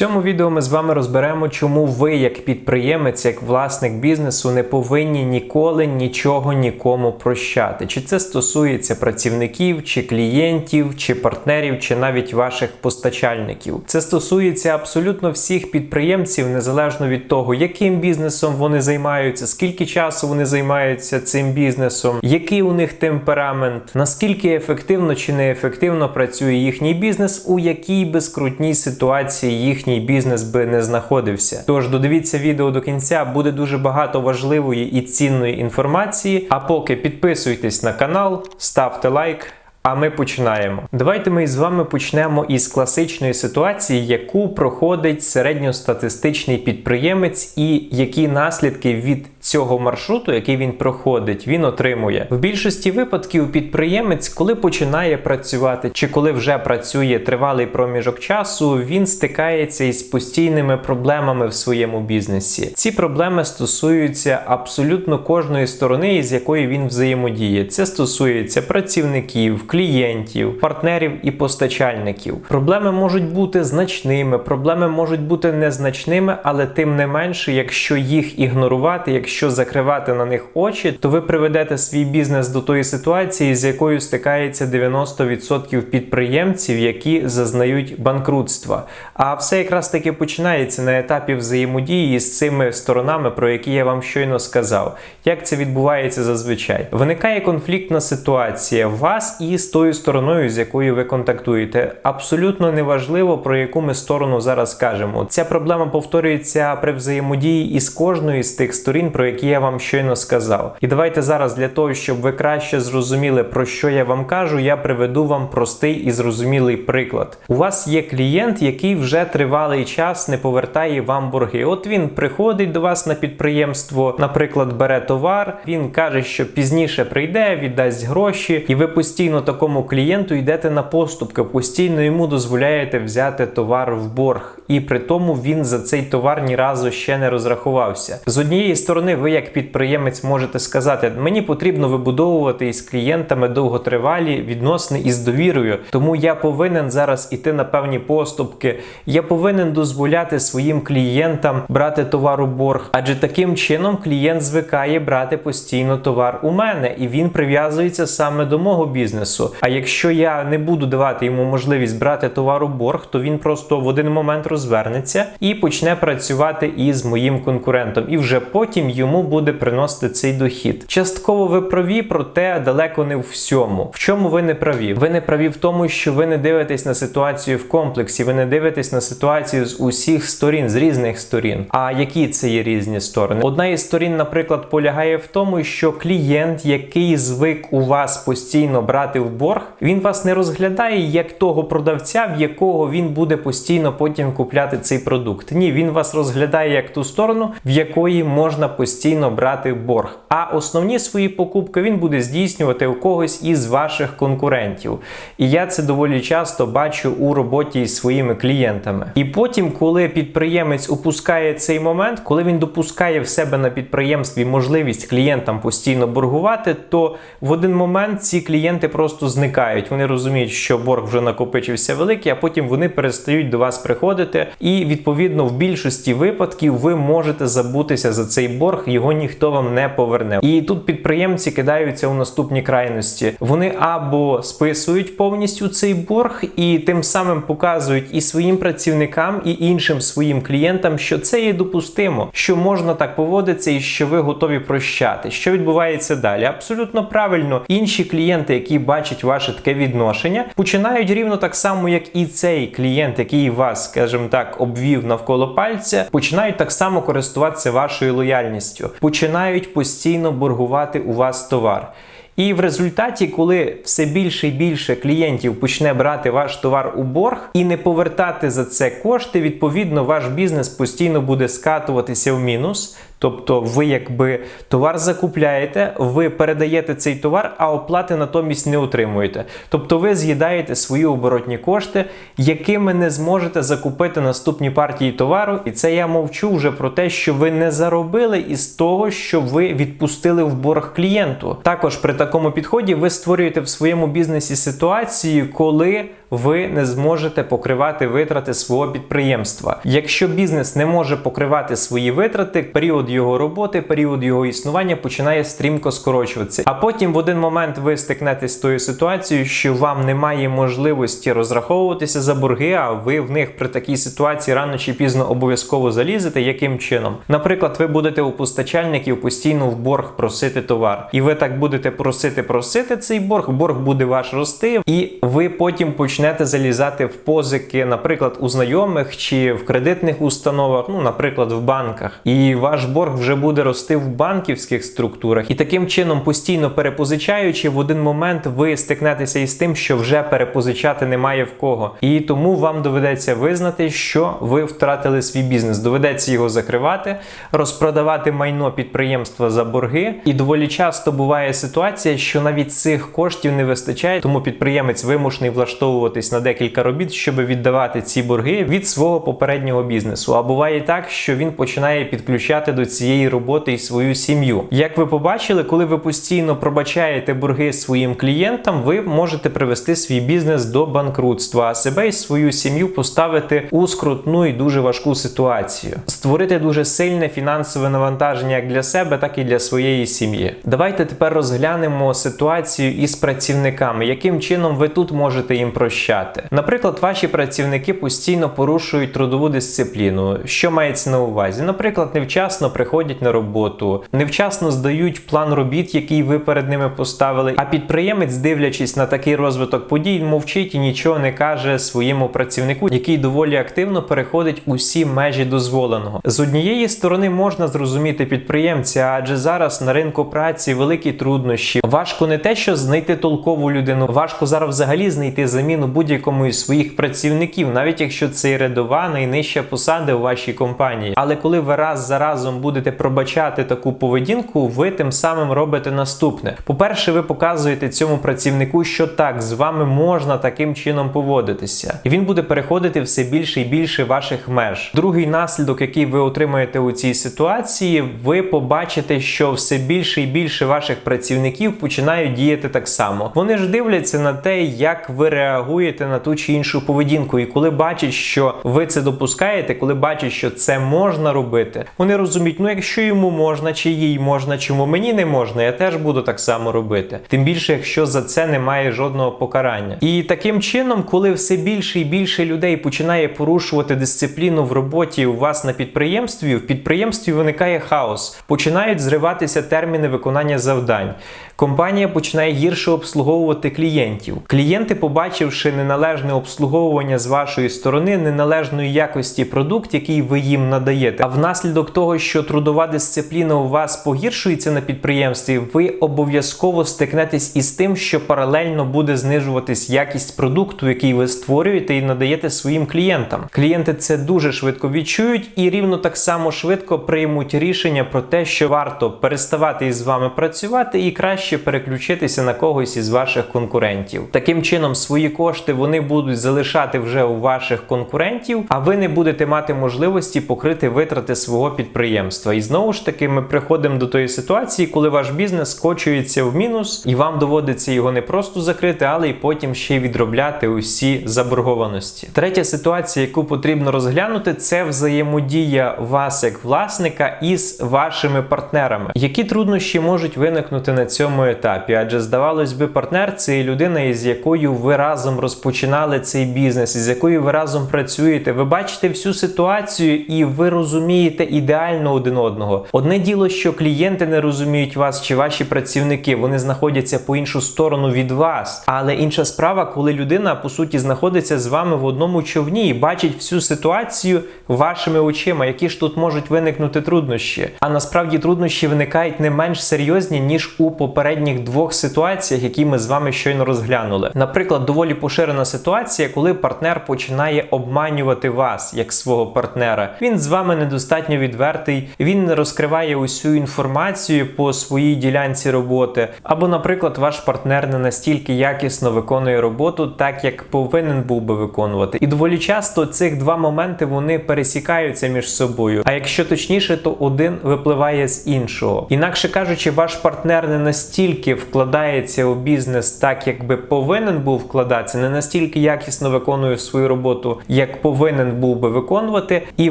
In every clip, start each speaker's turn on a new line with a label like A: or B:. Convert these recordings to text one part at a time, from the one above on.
A: цьому відео ми з вами розберемо, чому ви, як підприємець, як власник бізнесу, не повинні ніколи нічого нікому прощати. Чи це стосується працівників, чи клієнтів, чи партнерів, чи навіть ваших постачальників. Це стосується абсолютно всіх підприємців, незалежно від того, яким бізнесом вони займаються, скільки часу вони займаються цим бізнесом, який у них темперамент, наскільки ефективно чи неефективно працює їхній бізнес, у якій би скрутній ситуації їхній бізнес би не знаходився. Тож додивіться відео до кінця, буде дуже багато важливої і цінної інформації. А поки підписуйтесь на канал, ставте лайк. А ми починаємо. Давайте ми з вами почнемо із класичної ситуації, яку проходить середньостатистичний підприємець, і які наслідки від цього маршруту, який він проходить, він отримує. В більшості випадків підприємець, коли починає працювати, чи коли вже працює тривалий проміжок часу, він стикається із постійними проблемами в своєму бізнесі. Ці проблеми стосуються абсолютно кожної сторони, із якої він взаємодіє. Це стосується працівників, клієнтів, партнерів і постачальників. Проблеми можуть бути значними, проблеми можуть бути незначними, але тим не менше, якщо їх ігнорувати, якщо закривати на них очі, то ви приведете свій бізнес до тої ситуації, з якою стикається 90% підприємців, які зазнають банкрутства. А все якраз таки починається на етапі взаємодії з цими сторонами, про які я вам щойно сказав. Як це відбувається зазвичай? Виникає конфліктна ситуація вас і з тою стороною, з якою ви контактуєте. Абсолютно неважливо, про яку ми сторону зараз кажемо. Ця проблема повторюється при взаємодії із кожною з тих сторін, про які я вам щойно сказав. І давайте зараз для того, щоб ви краще зрозуміли, про що я вам кажу, я приведу вам простий і зрозумілий приклад. У вас є клієнт, який вже тривалий час не повертає вам борги. От він приходить до вас на підприємство, наприклад, бере товар, він каже, що пізніше прийде, віддасть гроші, і ви постійно такому клієнту йдете на поступки, постійно йому дозволяєте взяти товар в борг, і при тому він за цей товар ні разу ще не розрахувався. З однієї сторони, ви як підприємець можете сказати, мені потрібно вибудовувати із клієнтами довготривалі відносини із довірою, тому я повинен зараз іти на певні поступки. Я повинен дозволяти своїм клієнтам брати товар у борг, адже таким чином клієнт звикає брати постійно товар у мене, і він прив'язується саме до мого бізнесу. А якщо я не буду давати йому можливість брати товар у борг, то він просто в один момент розвернеться і почне працювати із моїм конкурентом, і вже потім йому буде приносити цей дохід. Частково ви праві, проте далеко не в всьому. В чому ви не праві? Ви не праві в тому, що ви не дивитесь на ситуацію в комплексі, ви не дивитесь на ситуацію з усіх сторін, з різних сторін. А які це є різні сторони? Одна із сторін, наприклад, полягає в тому, що клієнт, який звик у вас постійно брати в борг, він вас не розглядає як того продавця, в якого він буде постійно потім купляти цей продукт. Ні, він вас розглядає як ту сторону, в якої можна постійно брати борг. А основні свої покупки він буде здійснювати у когось із ваших конкурентів. І я це доволі часто бачу у роботі із своїми клієнтами. І потім, коли підприємець упускає цей момент, коли він допускає в себе на підприємстві можливість клієнтам постійно боргувати, то в один момент ці клієнти просто зникають. Вони розуміють, що борг вже накопичився великий, а потім вони перестають до вас приходити. І відповідно в більшості випадків ви можете забутися за цей борг, його ніхто вам не поверне. І тут підприємці кидаються у наступні крайності. Вони або списують повністю цей борг, і тим самим показують і своїм працівникам, і іншим своїм клієнтам, що це є допустимо, що можна так поводитися, і що ви готові прощати. Що відбувається далі? Абсолютно правильно, інші клієнти, які бачать ваше таке відношення, починають рівно так само, як і цей клієнт, який вас, скажімо так, обвів навколо пальця, починають так само користуватися вашою лояльністю, починають постійно боргувати у вас товар. І в результаті, коли все більше і більше клієнтів почне брати ваш товар у борг і не повертати за це кошти, відповідно, ваш бізнес постійно буде скатуватися в мінус. Тобто, ви якби товар закупляєте, ви передаєте цей товар, а оплати натомість не отримуєте. Тобто, ви з'їдаєте свої оборотні кошти, якими не зможете закупити наступні партії товару. І це я мовчу вже про те, що ви не заробили із того, що ви відпустили в борг клієнту. Також при такому підході ви створюєте в своєму бізнесі ситуацію, коли ви не зможете покривати витрати свого підприємства. Якщо бізнес не може покривати свої витрати, період його роботи, період його існування починає стрімко скорочуватися. А потім в один момент ви стикнетесь з тою ситуацією, що вам немає можливості розраховуватися за борги, а ви в них при такій ситуації рано чи пізно обов'язково залізете. Яким чином? Наприклад, ви будете у постачальників постійно в борг просити товар, і ви так будете просити просити цей борг. Борг буде ваш рости, і ви потім почнете залізати в позики, наприклад, у знайомих чи в кредитних установах, ну, наприклад, в банках. І ваш борг вже буде рости в банківських структурах. І таким чином, постійно перепозичаючи, в один момент ви стикнетеся із тим, що вже перепозичати немає в кого. І тому вам доведеться визнати, що ви втратили свій бізнес. Доведеться його закривати, розпродавати майно підприємства за борги. І доволі часто буває ситуація, що навіть цих коштів не вистачає, тому підприємець вимушений влаштовуватись на декілька робіт, щоб віддавати ці борги від свого попереднього бізнесу. А буває так, що він починає підключати до цієї роботи і свою сім'ю. Як ви побачили, коли ви постійно пробачаєте борги своїм клієнтам, ви можете привести свій бізнес до банкрутства, а себе і свою сім'ю поставити у скрутну і дуже важку ситуацію, створити дуже сильне фінансове навантаження як для себе, так і для своєї сім'ї. Давайте тепер розглянемо ситуацію із працівниками, яким чином ви тут можете їм прощати. Наприклад, ваші працівники постійно порушують трудову дисципліну. Що мається на увазі? Наприклад, невчасно приходять на роботу, невчасно здають план робіт, який ви перед ними поставили. А підприємець, дивлячись на такий розвиток подій, мовчить і нічого не каже своєму працівнику, який доволі активно переходить усі межі дозволеного. З однієї сторони можна зрозуміти підприємця, адже зараз на ринку праці великі труднощі. Важко не те, що знайти толкову людину, важко зараз взагалі знайти заміну будь-якому із своїх працівників, навіть якщо це і рядова найнижча посада у вашій компанії. Але коли ви раз за разом будете пробачати таку поведінку, ви тим самим робите наступне. По-перше, ви показуєте цьому працівнику, що так з вами можна таким чином поводитися, і він буде переходити все більше і більше ваших меж. Другий наслідок, який ви отримаєте у цій ситуації, ви побачите, що все більше і більше ваших працівників починають діяти так само. Вони ж дивляться на те, як ви реагуєте на ту чи іншу поведінку, і коли бачать, що ви це допускаєте, коли бачать, що це можна робити, вони розуміють, ну якщо йому можна, чи їй можна, чому мені не можна, я теж буду так само робити. Тим більше, якщо за це немає жодного покарання. І таким чином, коли все більше і більше людей починає порушувати дисципліну в роботі у вас на підприємстві, в підприємстві виникає хаос, починають зриватися терміни виконання завдань. Компанія починає гірше обслуговувати клієнтів. Клієнти, побачивши неналежне обслуговування з вашої сторони, неналежної якості продукт, який ви їм надаєте, а внаслідок того, що трудова дисципліна у вас погіршується на підприємстві, ви обов'язково стикнетесь із тим, що паралельно буде знижуватись якість продукту, який ви створюєте і надаєте своїм клієнтам. Клієнти це дуже швидко відчують і рівно так само швидко приймуть рішення про те, що варто переставати із вами працювати і краще переключитися на когось із ваших конкурентів. Таким чином, свої кошти вони будуть залишати вже у ваших конкурентів, а ви не будете мати можливості покрити витрати свого підприємства. І знову ж таки, ми приходимо до тої ситуації, коли ваш бізнес скочується в мінус, і вам доводиться його не просто закрити, але й потім ще й відробляти усі заборгованості. Третя ситуація, яку потрібно розглянути, це взаємодія вас як власника із вашими партнерами. Які труднощі можуть виникнути на цьому етапі? Адже здавалось би, партнер це людина, із якою ви разом розпочинали цей бізнес, із якою ви разом працюєте. Ви бачите всю ситуацію і ви розумієте ідеально один одного. Одне діло, що клієнти не розуміють вас чи ваші працівники, вони знаходяться по іншу сторону від вас. Але інша справа, коли людина по суті знаходиться з вами в одному човні і бачить всю ситуацію вашими очима, які ж тут можуть виникнути труднощі. А насправді труднощі виникають не менш серйозні ніж у попередніх двох ситуаціях, які ми з вами щойно розглянули. Наприклад, доволі поширена ситуація, коли партнер починає обманювати вас як свого партнера. Він з вами недостатньо відвертий він не розкриває усю інформацію по своїй ділянці роботи, або, наприклад, ваш партнер не настільки якісно виконує роботу, так як повинен був би виконувати. І доволі часто цих два моменти вони пересікаються між собою. А якщо точніше, то один випливає з іншого. Інакше кажучи, ваш партнер не настільки вкладається у бізнес, так як би повинен був вкладатися, не настільки якісно виконує свою роботу, як повинен був би виконувати, і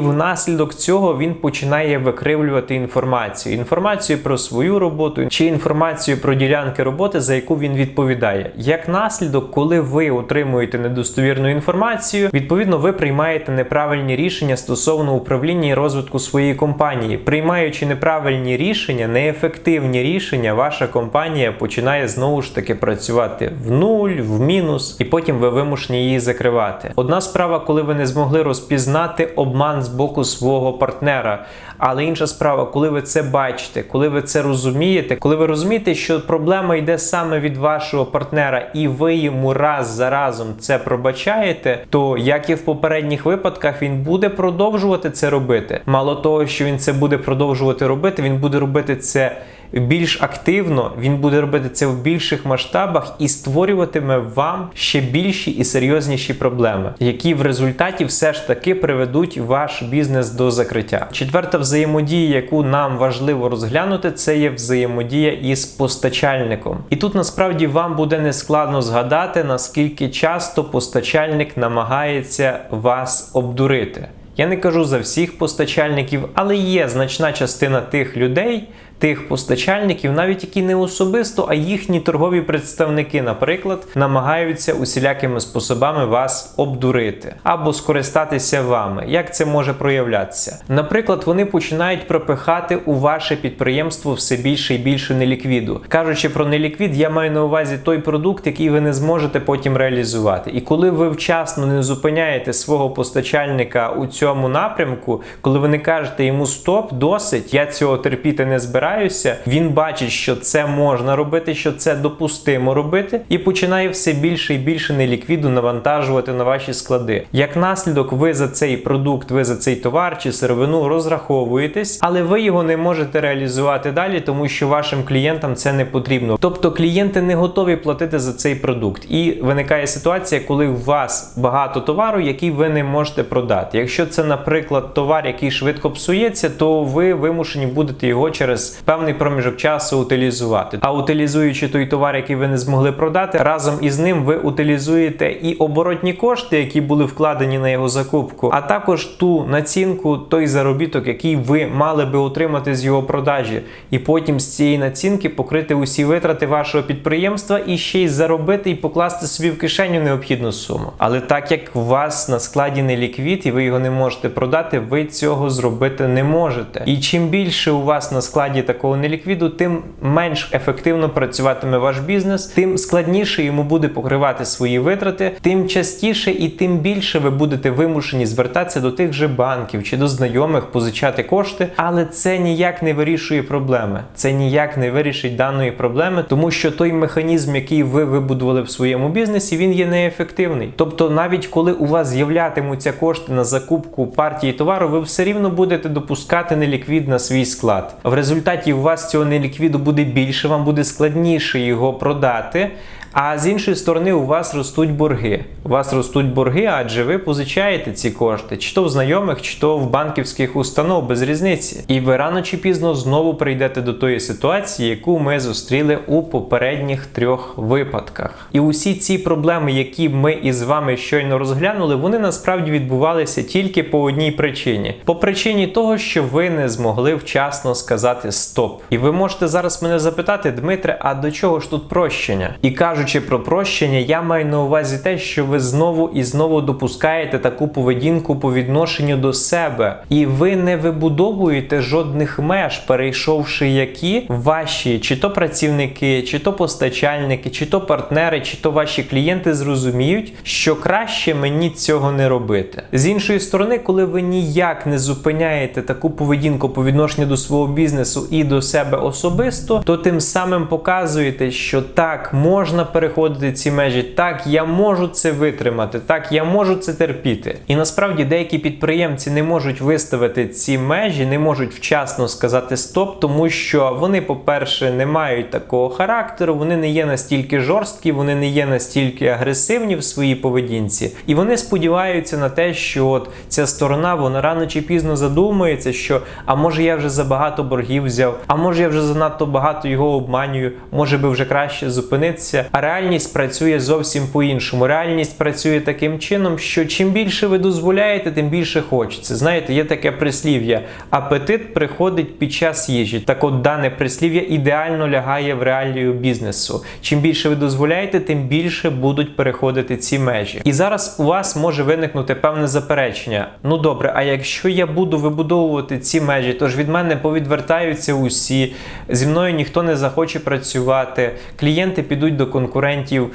A: внаслідок цього він починає викривлювати інформацію. Інформацію про свою роботу чи інформацію про ділянки роботи, за яку він відповідає. Як наслідок, коли ви отримуєте недостовірну інформацію, відповідно ви приймаєте неправильні рішення стосовно управління і розвитку своєї компанії. Приймаючи неправильні рішення, неефективні рішення, ваша компанія починає знову ж таки працювати в нуль, в мінус, і потім ви вимушені її закривати. Одна справа, коли ви не змогли розпізнати обман з боку свого партнера. Але інша справа, коли ви це бачите, коли ви це розумієте, коли ви розумієте, що проблема йде саме від вашого партнера, і ви йому раз за разом це пробачаєте, то як і в попередніх випадках, він буде продовжувати це робити. Мало того, що він це буде продовжувати робити, він буде робити це. Більш активно він буде робити це в більших масштабах і створюватиме вам ще більші і серйозніші проблеми, які в результаті все ж таки приведуть ваш бізнес до закриття. Четверта взаємодія, яку нам важливо розглянути, це є взаємодія із постачальником. І тут насправді вам буде нескладно згадати, наскільки часто постачальник намагається вас обдурити. Я не кажу за всіх постачальників, але є значна частина тих людей, тих постачальників, навіть які не особисто, а їхні торгові представники, наприклад, намагаються усілякими способами вас обдурити або скористатися вами. Як це може проявлятися? Наприклад, вони починають пропихати у ваше підприємство все більше і більше неліквіду. Кажучи про неліквід, я маю на увазі той продукт, який ви не зможете потім реалізувати. І коли ви вчасно не зупиняєте свого постачальника у цьому напрямку, коли ви не кажете йому стоп, досить, я цього терпіти не збираю збираюся, він бачить, що це можна робити, що це допустимо робити, і починає все більше і більше неліквіду навантажувати на ваші склади. Як наслідок, ви за цей продукт, ви за цей товар чи сировину розраховуєтесь, але ви його не можете реалізувати далі, тому що вашим клієнтам це не потрібно. Тобто клієнти не готові платити за цей продукт. І виникає ситуація, коли у вас багато товару, який ви не можете продати. Якщо це, наприклад, товар, який швидко псується, то ви вимушені будете його через певний проміжок часу утилізувати. А утилізуючи той товар, який ви не змогли продати, разом із ним ви утилізуєте і оборотні кошти, які були вкладені на його закупку, а також ту націнку, той заробіток, який ви мали би отримати з його продажі, і потім з цієї націнки покрити усі витрати вашого підприємства і ще й заробити і покласти собі в кишеню необхідну суму. Але так як у вас на складі не ліквід і ви його не можете продати, ви цього зробити не можете. І чим більше у вас на складі такого неліквіду, тим менш ефективно працюватиме ваш бізнес, тим складніше йому буде покривати свої витрати, тим частіше і тим більше ви будете вимушені звертатися до тих же банків чи до знайомих, позичати кошти, але це ніяк не вирішує проблеми. Це ніяк не вирішить даної проблеми, тому що той механізм, який ви вибудували в своєму бізнесі, він є неефективний. Тобто, навіть коли у вас з'являтимуться кошти на закупку партії товару, ви все рівно будете допускати неліквід на свій склад. В результаті у вас цього неліквіду буде більше, вам буде складніше його продати. А з іншої сторони, у вас ростуть борги. У вас ростуть борги, адже ви позичаєте ці кошти, чи то в знайомих, чи то в банківських установ, без різниці. І ви рано чи пізно знову прийдете до тої ситуації, яку ми зустріли у попередніх трьох випадках. І усі ці проблеми, які ми із вами щойно розглянули, вони насправді відбувалися тільки по одній причині: по причині того, що ви не змогли вчасно сказати стоп. І ви можете зараз мене запитати, Дмитре, а до чого ж тут прощення? І кажуть, кажучи про прощення, я маю на увазі те, що ви знову і знову допускаєте таку поведінку по відношенню до себе, і ви не вибудовуєте жодних меж, перейшовши які ваші чи то працівники, чи то постачальники, чи то партнери, чи то ваші клієнти зрозуміють, що краще мені цього не робити. З іншої сторони, коли ви ніяк не зупиняєте таку поведінку по відношенню до свого бізнесу і до себе особисто, то тим самим показуєте, що так можна переходити ці межі. Так, я можу це витримати. Так, я можу це терпіти. І насправді деякі підприємці не можуть виставити ці межі, не можуть вчасно сказати стоп, тому що вони, по-перше, не мають такого характеру, вони не є настільки жорсткі, вони не є настільки агресивні в своїй поведінці, і вони сподіваються на те, що от ця сторона вона рано чи пізно задумується, що а може я вже забагато боргів взяв, а може я вже занадто багато його обманюю, може би вже краще зупинитися. А реальність працює зовсім по-іншому. Реальність працює таким чином, що чим більше ви дозволяєте, тим більше хочеться. Знаєте, є таке прислів'я: апетит приходить під час їжі. Так от дане прислів'я ідеально лягає в реалію бізнесу. Чим більше ви дозволяєте, тим більше будуть переходити ці межі. І зараз у вас може виникнути певне заперечення. Ну добре, а якщо я буду вибудовувати ці межі, то ж від мене повідвертаються усі, зі мною ніхто не захоче працювати, клієнти підуть до конкурентів,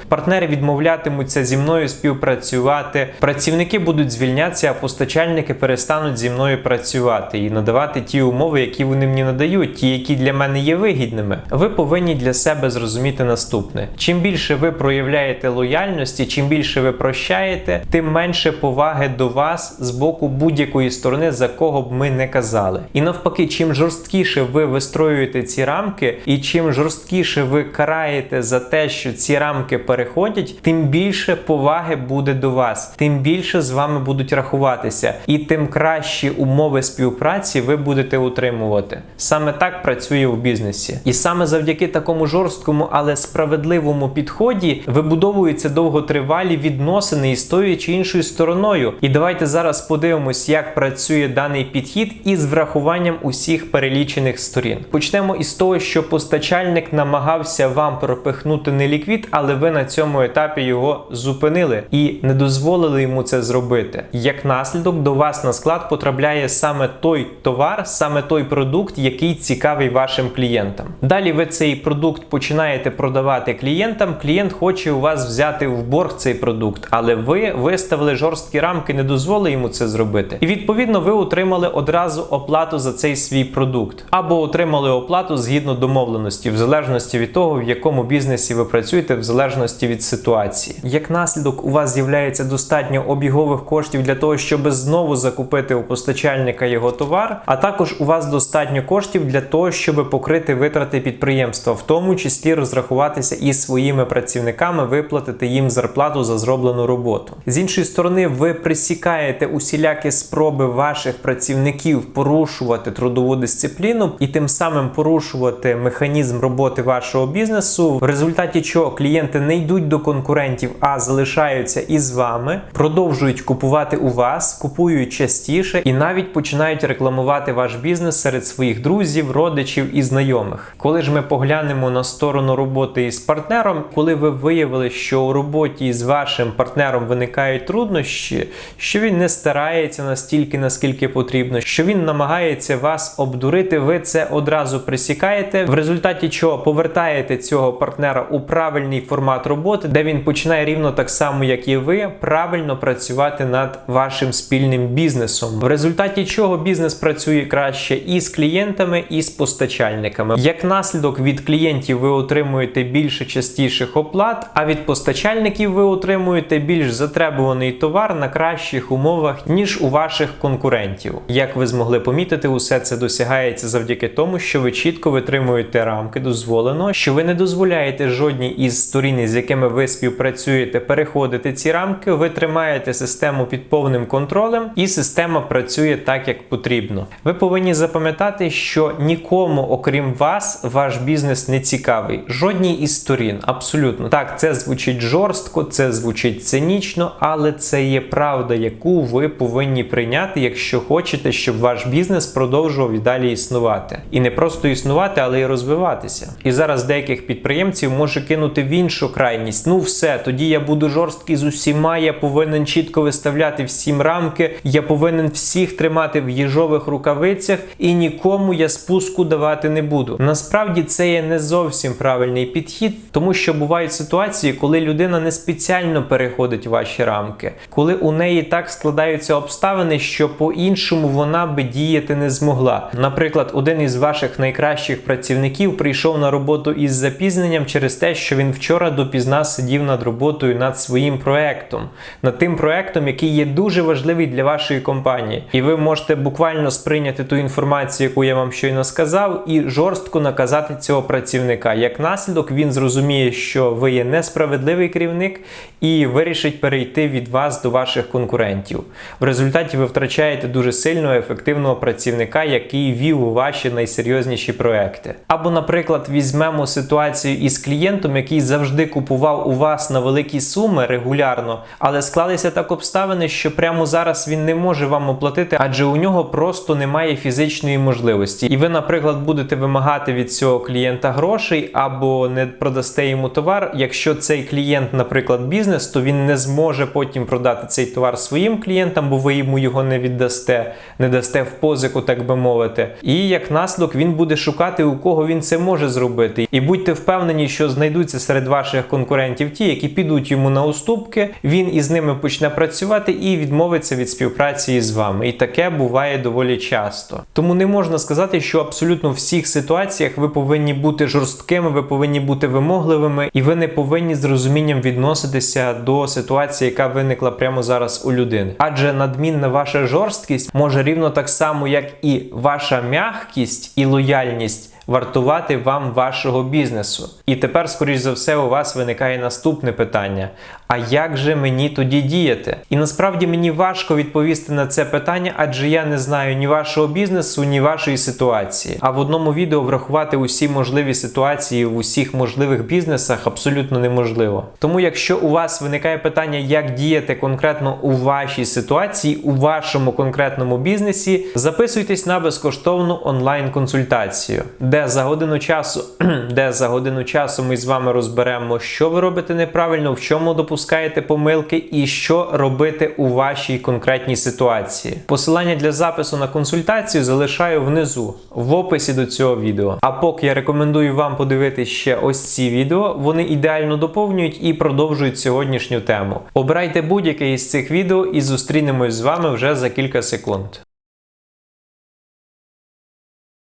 A: партнери відмовлятимуться зі мною співпрацювати, працівники будуть звільнятися, а постачальники перестануть зі мною працювати і надавати ті умови, які вони мені надають, ті, які для мене є вигідними. Ви повинні для себе зрозуміти наступне: чим більше ви проявляєте лояльності, чим більше ви прощаєте, тим менше поваги до вас з боку будь-якої сторони, за кого б ми не казали. І навпаки, чим жорсткіше ви вистроюєте ці рамки, і чим жорсткіше ви караєте за те, що ці рамки переходять, тим більше поваги буде до вас, тим більше з вами будуть рахуватися, і тим кращі умови співпраці ви будете утримувати. Саме так працює у бізнесі, і саме завдяки такому жорсткому, але справедливому підході вибудовуються довготривалі відносини із тою чи іншою стороною. І давайте зараз подивимось, як працює даний підхід із врахуванням усіх перелічених сторін. Почнемо із того, що постачальник намагався вам пропихнути неліквід, але ви на цьому етапі його зупинили і не дозволили йому це зробити. Як наслідок до вас на склад потрапляє саме той товар, саме той продукт, який цікавий вашим клієнтам. Далі ви цей продукт починаєте продавати клієнтам. Клієнт хоче у вас взяти в борг цей продукт, але ви виставили жорсткі рамки, не дозволили йому це зробити. І відповідно ви отримали одразу оплату за цей свій продукт, або отримали оплату згідно домовленості, в залежності від того, в якому бізнесі ви працюєте, в залежності від ситуації. Як наслідок, у вас з'являється достатньо обігових коштів для того, щоб знову закупити у постачальника його товар, а також у вас достатньо коштів для того, щоб покрити витрати підприємства, в тому числі розрахуватися із своїми працівниками, виплатити їм зарплату за зроблену роботу. З іншої сторони, ви присікаєте усілякі спроби ваших працівників порушувати трудову дисципліну і тим самим порушувати механізм роботи вашого бізнесу, в результаті чого клієнти не йдуть до конкурентів, а залишаються із вами, продовжують купувати у вас, купують частіше і навіть починають рекламувати ваш бізнес серед своїх друзів, родичів і знайомих. Коли ж ми поглянемо на сторону роботи із партнером, коли ви виявили, що у роботі з вашим партнером виникають труднощі, що він не старається настільки, наскільки потрібно, що він намагається вас обдурити, ви це одразу присікаєте, в результаті чого повертаєте цього партнера у правильний формат роботи, де він починає рівно так само, як і ви, правильно працювати над вашим спільним бізнесом. В результаті чого бізнес працює краще і з клієнтами, і з постачальниками. Як наслідок від клієнтів ви отримуєте більше частіших оплат, а від постачальників ви отримуєте більш затребуваний товар на кращих умовах, ніж у ваших конкурентів. Як ви змогли помітити, усе це досягається завдяки тому, що ви чітко витримуєте рамки дозволеного, що ви не дозволяєте жодній із сторін, з якими ви співпрацюєте, переходити ці рамки, ви тримаєте систему під повним контролем, і система працює так, як потрібно. Ви повинні запам'ятати, що нікому, окрім вас, ваш бізнес не цікавий. Жодній із сторін. Абсолютно так, це звучить жорстко, це звучить цинічно, але це є правда, яку ви повинні прийняти, якщо хочете, щоб ваш бізнес продовжував і далі існувати. І не просто існувати, але й розвиватися. І зараз деяких підприємців може кинути в іншу крайність. Ну все, тоді я буду жорсткий з усіма, я повинен чітко виставляти всім рамки, я повинен всіх тримати в їжових рукавицях і нікому я спуску давати не буду. Насправді це є не зовсім правильний підхід, тому що бувають ситуації, коли людина не спеціально переходить ваші рамки, коли у неї так складаються обставини, що по-іншому вона би діяти не змогла. Наприклад, один із ваших найкращих працівників прийшов на роботу із запізненням через те, що він він вчора допізна сидів над роботою над своїм проектом, над тим проектом, який є дуже важливий для вашої компанії. І ви можете буквально сприйняти ту інформацію, яку я вам щойно сказав, і жорстко наказати цього працівника. Як наслідок, він зрозуміє, що ви є несправедливий керівник і вирішить перейти від вас до ваших конкурентів. В результаті ви втрачаєте дуже сильного ефективного працівника, який вів у ваші найсерйозніші проекти. Або, наприклад, візьмемо ситуацію із клієнтом, який завжди купував у вас на великі суми регулярно, але склалися так обставини, що прямо зараз він не може вам оплатити, адже у нього просто немає фізичної можливості. І ви, наприклад, будете вимагати від цього клієнта грошей або не продасте йому товар. Якщо цей клієнт, наприклад, бізнес, то він не зможе потім продати цей товар своїм клієнтам, бо ви йому його не віддасте, не дасте в позику, так би мовити. І як наслідок він буде шукати, у кого він це може зробити. І будьте впевнені, що знайдуться серед ваших конкурентів ті, які підуть йому на уступки. Він із ними почне працювати і відмовиться від співпраці із вами. І таке буває доволі часто. Тому не можна сказати, що абсолютно в всіх ситуаціях ви повинні бути жорсткими, ви повинні бути вимогливими, і ви не повинні з розумінням відноситися до ситуації, яка виникла прямо зараз у людини. Адже надмінна ваша жорсткість може рівно так само, як і ваша м'якість і лояльність. Вартувати вам вашого бізнесу. І тепер, скоріш за все, у вас виникає наступне питання: а як же мені тоді діяти? І насправді мені важко відповісти на це питання, адже я не знаю ні вашого бізнесу, ні вашої ситуації. А в одному відео врахувати усі можливі ситуації в усіх можливих бізнесах абсолютно неможливо. Тому, якщо у вас виникає питання, як діяти конкретно у вашій ситуації, у вашому конкретному бізнесі, записуйтесь на безкоштовну онлайн-консультацію де за годину часу, де за годину часу ми з вами розберемо, що ви робите неправильно, в чому допускаєте помилки і що робити у вашій конкретній ситуації. Посилання для запису на консультацію залишаю внизу в описі до цього відео. А поки я рекомендую вам подивитися ще ось ці відео, вони ідеально доповнюють і продовжують сьогоднішню тему. Обирайте будь-яке із цих відео і зустрінемось з вами вже за кілька секунд.